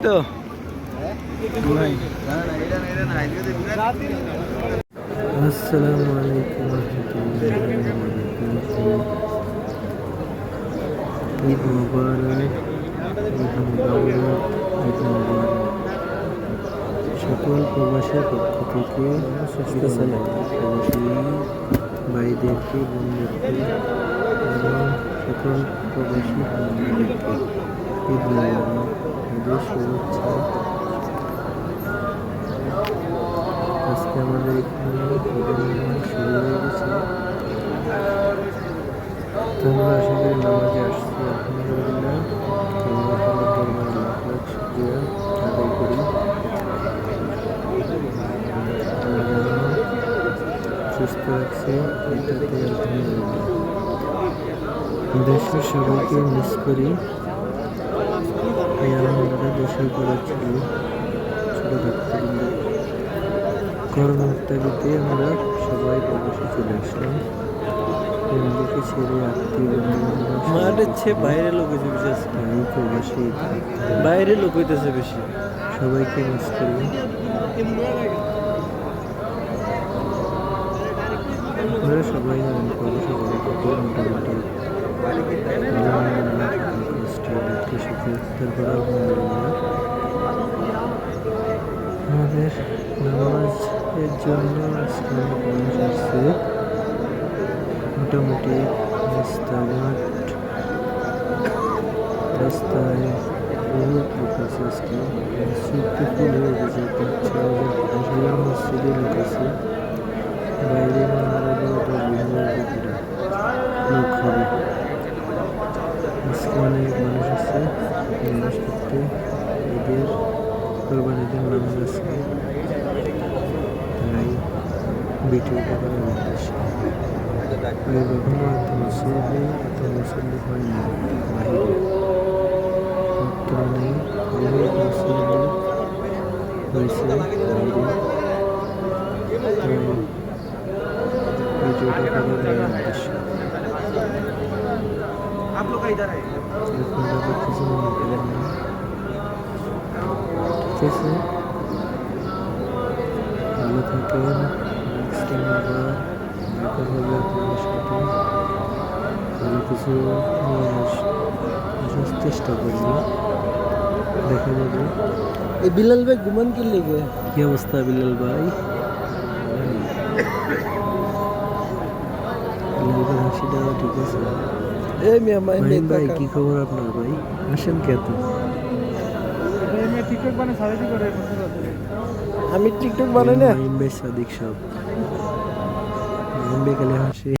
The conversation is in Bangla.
তো। আসসালামু আলাইকুম ঈদ সকল প্রবাসের পক্ষ থেকে সুস্থ প্রবাসী ভাইদেরকে, বোনদেরকে এবং সকল প্রবাসী ঈদ মুবারক। ঈদের শুভেচ্ছা আজকে আমাদের এখানে শুরু হয়ে গেছে তোমরা আশা করি নামাজে আসছি আলহামদুলিল্লাহ আদায় করি সুস্থ রাখছে এটাতে দেশের সবাইকে মিস করি আমরা সবাই প্রবাসে চলে আসলাম। ফ্যামিলিকে ছেড়ে আত্মীয় মাঠের চেয়ে বাইরে লোক হয়েছে বিশেষ এই প্রবাসী বাইরে লোক হইতেছে বেশি। সবাইকে মিস করি আমরা সবাই প্রবাসে মোটামুটি তারপর আলহামদুলিল্লাহ আমাদের নামাজের জন্য আজকে অনেক মানুষ আসছে মোটামুটি রাস্তাঘাট রাস্তায় বহুত লোক আছে আজকে মসজিদ তো ফুল হয়ে গেছে পাঁচ ছ হাজার পাঁচ হাজার মসজিদে লোক আছে বাইরে না আরও করতে ঈদের কোরবানিদের নামাজ আছে। তাই ভিডিওটা করার উদ্দেশ্য। আর কখনো এত মুসল্লি এত মুসল্লি হয় না বাইরে বর্তমানে অনেক মুসল্লি হয়েছে বাইরে ভিডিওটা করার উদ্দেশ্য। আপনারা কিছু মনে করেন না ঠিক ভালো থাকেন নেক্সট টাইম আবার দেখা হবে আপনাদের সাথে। ভালো কিছু নিয়ে আসার চেষ্টা করব। দেখা যাবে। এই বিলাল ভাই ঘুমান কি লেগে? কি অবস্থা বিলাল ভাই? বিলাল ভাই হাসিটা ঠিক আছে? এই মিয়া ভাই কি খবর আপনার ভাই? আসেন কে তো টিকটক বানাই সারাদি করে আমি টিকটক বানাই না। সাদিক সব। খালি হাসি।